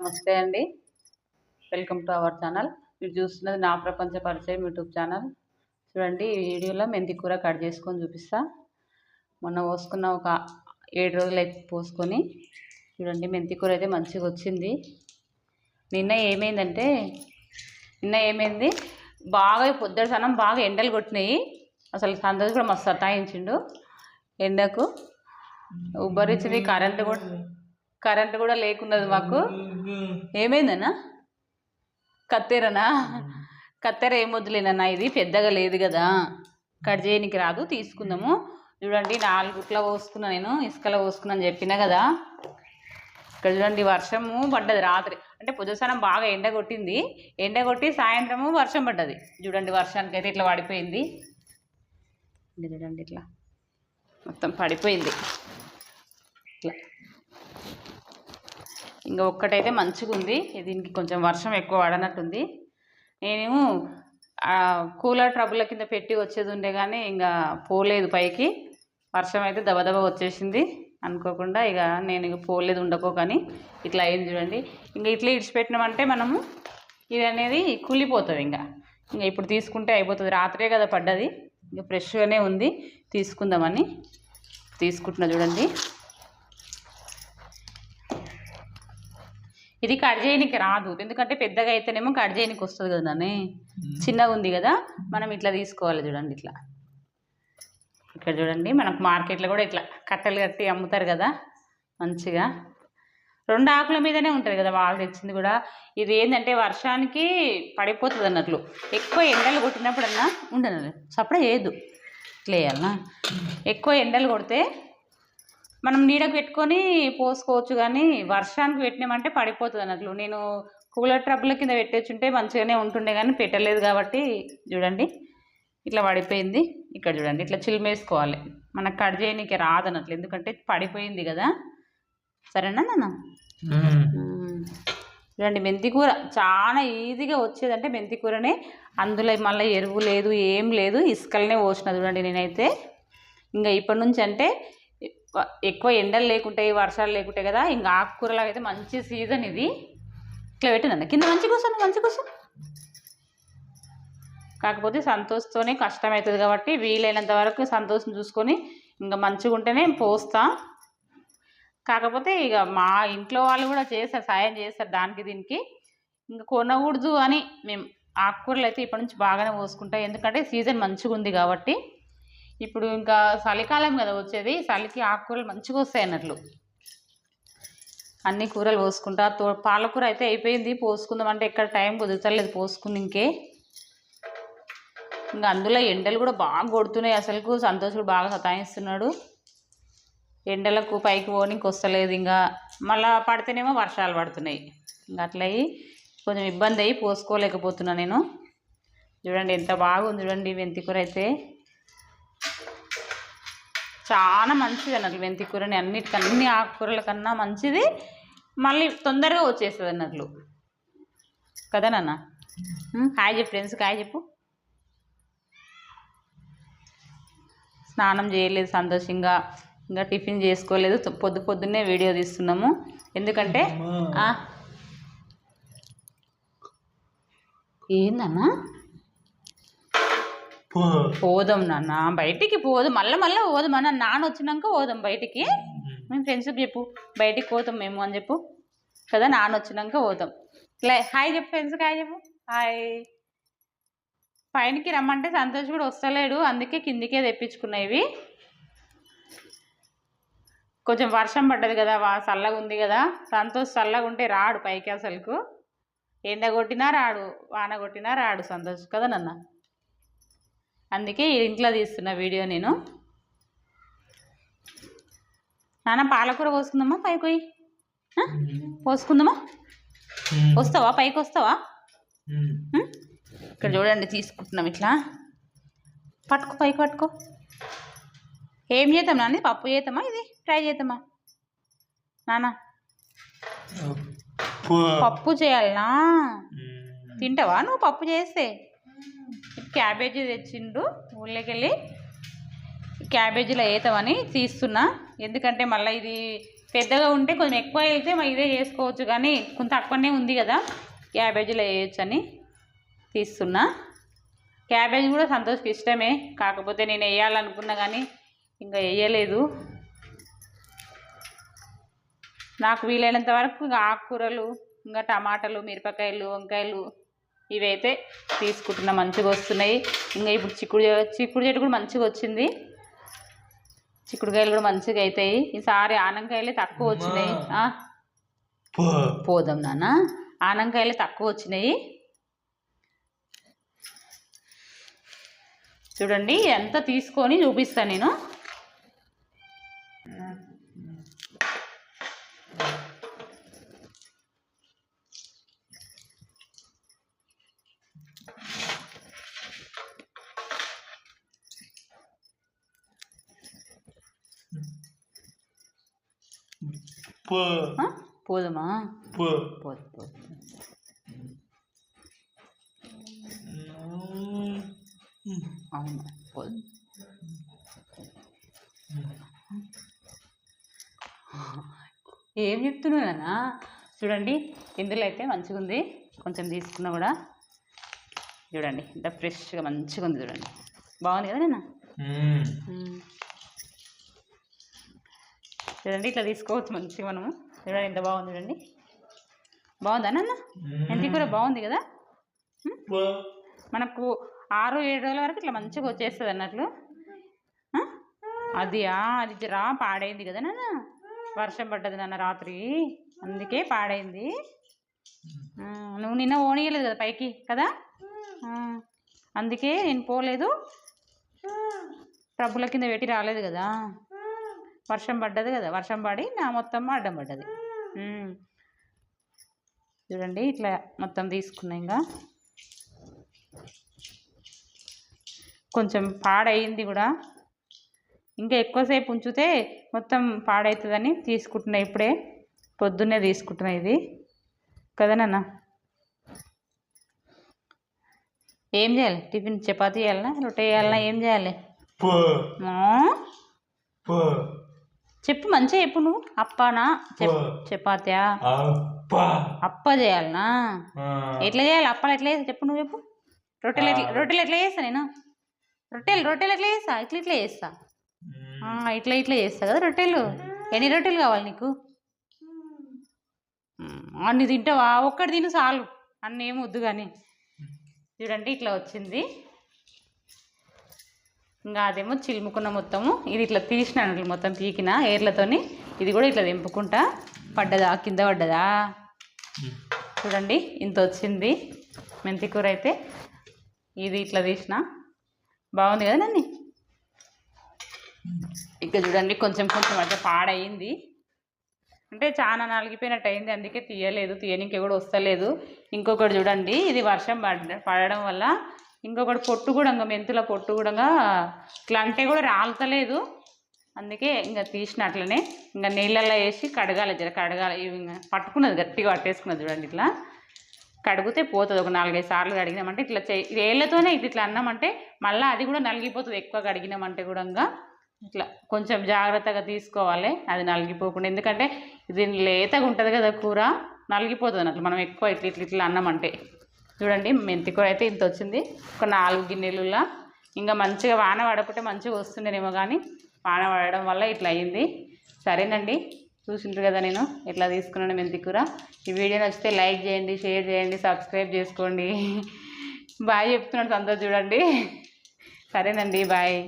నమస్తే అండి. Welcome to our channel. మీరు చూస్తున్నది నా ప్రపంచ పరిచయం యూట్యూబ్ ఛానల్. చూడండి ఈ వీడియోలో మెంతి కూర కట్ చేసుకొని చూపిస్తా. మొన్న పోసుకున్న ఒక ఏడు రోజులు అయితే పోసుకొని చూడండి మెంతి కూర అయితే మంచిగా వచ్చింది. నిన్న ఏమైందంటే నిన్న ఏమైంది? బాగా పొద్దున సనం బాగా ఎండలు కొట్టినాయి. అసలు సంతోష్ కూడా మస్తు సతాయించిండు. ఎండకు ఉబ్బరించింది కరెంటు కూడా కరెంటు కూడా లేకున్నది మాకు. ఏమైందన్నా? కత్తెరనా? కత్తెర ఏం వద్దులేనన్నా ఇది పెద్దగా లేదు కదా. కట్ చేయనికి రాదు తీసుకుందాము. చూడండి నాలుగుట్లో పోసుకున్నా నేను ఇసుకలో పోసుకున్నాను చెప్పిన కదా. ఇక్కడ చూడండి వర్షము పడ్డది రాత్రి. అంటే పొద్దుసానం బాగా ఎండ కొట్టింది. ఎండ కొట్టి సాయంత్రము వర్షం పడ్డది. చూడండి వర్షానికి అయితే ఇట్లా పడిపోయింది. చూడండి ఇట్లా. మొత్తం పడిపోయింది. ఇట్లా. ఇంకా ఒక్కటైతే మంచిగా ఉంది దీనికి కొంచెం వర్షం ఎక్కువ పడనట్టుంది. నేను ఆ, కూలర్ ట్రబుల్ కింద పెట్టి వచ్చేది ఉండే కానీ ఇంకా పోలేదు పైకి. వర్షం అయితే దబదబ వచ్చేసింది. అనుకోకుండా ఇక నేను ఇక పోలేదు ఉండకో కానీ ఇట్లా అయింది చూడండి. ఇంకా ఇట్లా ఇడిచిపెట్టినామంటే మనము ఇది అనేది కూలిపోతుంది ఇంకా ఇంకా ఇప్పుడు తీసుకుంటే అయిపోతుంది. రాత్రే కదా పడ్డది. ఇంకా ఫ్రెష్గానే ఉంది. తీసుకుందామని. తీసుకుంటున్నా చూడండి. ఇది కట్ చేయనికి రాదు. ఎందుకంటే పెద్దగా అయితేనేమో కట్ చేయనికి వస్తుంది కదా నానే? చిన్నగా ఉంది కదా? మనం ఇట్లా తీసుకోవాలి చూడండి ఇట్లా. ఇక్కడ చూడండి మనకు మార్కెట్లో కూడా ఇట్లా కట్టెలు కట్టి అమ్ముతారు కదా? మంచిగా. రెండు ఆకుల మీదనే ఉంటుంది కదా వాళ్ళు తెచ్చింది కూడా. ఇది ఏంటంటే వర్షానికి పడిపోతుంది అన్నట్లు. ఎక్కువ ఎండలు కొట్టినప్పుడన్నా ఉండను సపరేట్ చేయొద్దు. ఇట్లా వేయాలనా? ఎక్కువ ఎండలు కొడితే మనం నీడకు పెట్టుకొని పోసుకోవచ్చు కానీ వర్షానికి పెట్టినామంటే పడిపోతుంది అన్నట్లు. నేను కూలర్ ట్రబుల కింద పెట్టేచుంటే మంచిగానే ఉంటుండే కానీ పెట్టలేదు కాబట్టి చూడండి. ఇట్లా పడిపోయింది. ఇక్కడ చూడండి ఇట్లా చిల్మేసుకోవాలి. మనకు కట్ చేయనీకి రాదు అన్నట్లు. ఎందుకంటే పడిపోయింది కదా. సరేనా నాన్న. చూడండి మెంతి కూర చాలా ఈజీగా వచ్చేదంటే మెంతి కూరనే. అందులో మళ్ళీ ఎరువు లేదు ఏం లేదు. ఇసుకలనే పోసిన చూడండి నేనైతే. ఇంకా ఇప్పటి నుంచి అంటే ఎక్కువ ఎండలు లేకుంటాయి వర్షాలు లేకుంటాయి కదా ఇంకా ఆకుకూరలు అయితే మంచి సీజన్ ఇది. ఇట్లా పెట్టిందన్న కింద మంచి కూర్చొని మంచి కూర్చొని కాకపోతే సంతోషతోనే కష్టం అవుతుంది కాబట్టి వీలైనంత వరకు సంతోషం చూసుకొని ఇంకా మంచిగా ఉంటేనే పోస్తా. కాకపోతే ఇక మా ఇంట్లో వాళ్ళు కూడా చేస్తారు సాయం చేస్తారు దానికి దీనికి. ఇంకా కొనకూడదు అని మేము ఆకుకూరలు అయితే ఇప్పటి నుంచి బాగానే పోసుకుంటాం. ఎందుకంటే సీజన్ మంచిగా ఉంది కాబట్టి. ఇప్పుడు ఇంకా చలికాలం కదా వచ్చేది చలికి ఆకుకూరలు మంచిగా వస్తాయి అన్నట్లు. అన్ని కూరలు పోసుకుంటా తో పాలకూర అయితే అయిపోయింది పోసుకుందాం అంటే ఎక్కడ టైం కుదురుతలేదు పోసుకుంది ఇంకే. ఇంకా అందులో ఎండలు కూడా బాగా కొడుతున్నాయి అసలుకు సంతోషుడు బాగా సతాయిస్తున్నాడు. ఎండలకు పైకి పోనీకి వస్తలేదు ఇంకా మళ్ళా పడితేనేమో వర్షాలు పడుతున్నాయి. ఇంకా అట్లయి కొంచెం ఇబ్బంది అయ్యి పోసుకోలేకపోతున్నా నేను. చూడండి ఎంత బాగుంది చూడండి మెంతికూర అయితే. చాలా మంచిది అన్నట్లు మెంతి కూరని అన్నిటికన్నా అన్ని ఆకుకూరల కన్నా మంచిది. మళ్ళీ తొందరగా వచ్చేస్తుంది అన్నట్లు. కదా నాన్న? హాయ్ చెప్పు ఫ్రెండ్స్కి హాయ్ చెప్పు. స్నానం చేయలేదు సంతోషంగా ఇంకా టిఫిన్ చేసుకోలేదు. పొద్దు పొద్దున్నే వీడియో తీస్తున్నాము. ఎందుకంటే. ఏందన్నా పోదాం నాన్న. బయటికి పోదాం. మళ్ళీ మళ్ళీ పోదాం. అన్న నాన్న వచ్చినాక పోదాం బయటికి. మేము ఫ్రెండ్స్కి చెప్పు. బయటికి పోతాం మేము అని చెప్పు. కదా నాన్న వచ్చినాక పోతాం లే హాయ్ చెప్పు ఫ్రెండ్స్కి హాయ్ చెప్పు. హాయ్ పైనకి రమ్మంటే సంతోష్ కూడా వస్తలేడు. అందుకే కిందికే తెప్పించుకున్నాయి ఇవి. కొంచెం వర్షం పడ్డది కదా వా చల్లగా ఉంది కదా. సంతోష్ చల్లగా ఉంటే రాడు పైకి అసలుకు. ఎండ కొట్టినా రాడు వాన కొట్టినా రాడు సంతోష్. కదా నన్న? అందుకే ఇంట్లో తీస్తున్న వీడియో నేను. నాన్న పాలకూర పోసుకుందామా? పైకి? పోసుకుందామా? వస్తావా? పైకి వస్తావా? ఇక్కడ చూడండి తీసుకుంటున్నాం ఇట్లా. పట్టుకో పైకి పట్టుకో. ఏం చేద్దాం నాన్న? పప్పు చేద్దామా? ఇది ఫ్రై చేద్దామా? నాన్న. పప్పు చేయాలనా? తింటావా? నువ్వు పప్పు చేస్తే. క్యాబేజీ తెచ్చిండు ఊళ్ళోకెళ్ళి. క్యాబేజీలో వేతామని తీస్తున్నా. ఎందుకంటే మళ్ళీ ఇది పెద్దగా ఉంటే కొంచెం ఎక్కువ వెళ్తే ఇదే చేసుకోవచ్చు కానీ కొంత తక్కువనే ఉంది కదా. క్యాబేజీలో వేయచ్చు అని తీస్తున్నా. క్యాబేజ్ కూడా సంతోష్కి ఇష్టమే. కాకపోతే నేను వేయాలనుకున్నా కానీ ఇంకా వేయలేదు. నాకు వీలైనంత వరకు ఇంకా ఆకుకూరలు ఇంకా టమాటాలు మిరపకాయలు వంకాయలు ఇవైతే తీసుకుంటున్నా మంచిగా వస్తున్నాయి. ఇంకా ఇప్పుడు చిక్కుడు చిక్కుడు చెట్టు కూడా మంచిగా వచ్చింది. చిక్కుడుకాయలు కూడా మంచిగా అవుతాయి ఈసారి ఆనంకాయలే తక్కువ వచ్చినాయి. పోదాం నాన్న. ఆనంకాయలు తక్కువ వచ్చినాయి. చూడండి ఎంత తీసుకొని చూపిస్తాను నేను. పోదామా? పోదు పోదు. అవును పోదు. ఏం చెప్తున్నానా చూడండి ఇందులో అయితే మంచిగా ఉంది కొంచెం తీసుకున్నా కూడా. చూడండి ఇంత ఫ్రెష్గా మంచిగా ఉంది చూడండి. బాగుంది కదా నేను చూడండి ఇట్లా తీసుకోవచ్చు మంచిగా మనము. చూడండి ఎంత బాగుంది చూడండి. బాగుందా నాన్న ఎంత కూడా బాగుంది కదా? మనకు ఆరు ఏడు రోజుల వరకు ఇట్లా మంచిగా వచ్చేస్తుంది అన్నట్లు? అది ఆ, అది జరా పాడైంది కదా నాన్న? వర్షం పడ్డది నాన్న రాత్రి. అందుకే పాడైంది. నువ్వు నిన్న ఓనియలేదు కదా పైకి కదా? అందుకే నేను పోలేదు. డబ్బుల కింద పెట్టి రాలేదు కదా? వర్షం పడ్డది కదా వర్షం పడి నా మొత్తం అడ్డం పడ్డది. చూడండి ఇట్లా మొత్తం తీసుకున్నా ఇంకా కొంచెం పాడయింది కూడా. ఇంకా ఎక్కువసేపు ఉంచితే మొత్తం పాడవుతుందని తీసుకుంటున్నా ఇప్పుడే. పొద్దున్నే తీసుకుంటున్నా ఇది. కదా నాన్న? ఏం చేయాలి? టిఫిన్ చపాతీ చేయాలనా? రొట్టె చేయాలనా? ఏం చేయాలి? చెప్పు మంచిగా చెప్పు నువ్వు. అప్పానా? చెప్ చపాతీయా అప్ప. చేయాలనా? ఎట్లా చేయాలి? అప్పాలు ఎట్లా చేస్తా చెప్పు నువ్వు చెప్పు. రొట్టెలు ఎట్లా రొట్టెలు ఎట్లా చేస్తా నేను? రొట్టెలు రొట్టెలు ఎట్లా చేస్తా? ఇట్లా ఇట్లా చేస్తా. ఇట్లా ఇట్లా చేస్తా కదా రొట్టెలు. ఎన్ని రొట్టెలు కావాలి నీకు? అన్ని తింటావా? ఒక్కటి తిను చాలు. అన్నీ ఏం వద్దు కానీ. చూడండి ఇట్లా వచ్చింది. ఇంకా అదేమో చిలుముకున్న మొత్తము. ఇది ఇట్లా తీసినాను మొత్తం పీకిన ఏర్లతోని. ఇది కూడా ఇట్లా దింపుకుంటా పడ్డదా? కింద పడ్డదా? చూడండి ఇంత వచ్చింది. మెంతి కూర అయితే. ఇది ఇట్లా తీసిన. బాగుంది కదా నన్ను? ఇక్కడ చూడండి కొంచెం కొంచెం అయితే పాడయింది అంటే చాలా నలిగిపోయినట్టు అయింది. అందుకే తీయలేదు. తీయనికి కూడా వస్తలేదు. ఇంకొకటి చూడండి ఇది వర్షం పడ పడడం వల్ల ఇంకొకటి పొట్టు కూడా ఇంకా మెంతుల పొట్టు కూడా ఇట్లా అంటే కూడా రాలుతలేదు. అందుకే ఇంకా తీసిన అట్లనే ఇంకా నీళ్ళల్లో వేసి కడగాలి జర కడగాలి. ఇంకా పట్టుకున్నది గట్టిగా పట్టేసుకున్నది చూడండి ఇట్లా. కడిగితే పోతుంది ఒక నాలుగైదు సార్లు కడిగినామంటే ఇట్లా చే వేళ్ళతోనే ఇది ఇట్లా అన్నామంటే మళ్ళీ అది కూడా నలిగిపోతుంది ఎక్కువ కడిగినామంటే కూడా ఇంకా ఇట్లా కొంచెం జాగ్రత్తగా తీసుకోవాలి అది నలిగిపోకుండా. ఎందుకంటే ఇది లేతగా ఉంటుంది కదా కూర నలిగిపోతుంది అట్లా మనం ఎక్కువ ఇట్లా ఇట్లా ఇట్లా అన్నామంటే. చూడండి మెంతి కూర అయితే ఇంత వచ్చింది. ఒక నాలుగు గిన్నెలులా. ఇంకా మంచిగా వాన పడకుంటే మంచిగా వస్తుండేనేమో కానీ వాన పడడం వల్ల ఇట్లా అయింది. సరేనండి చూసింటారు కదా నేను ఎట్లా తీసుకున్నాను మెంతి కూర. ఈ వీడియో నచ్చితే లైక్ చేయండి షేర్ చేయండి సబ్స్క్రైబ్ చేసుకోండి. బాయ్ చెప్తున్నాడు అందరూ చూడండి. సరేనండి బాయ్.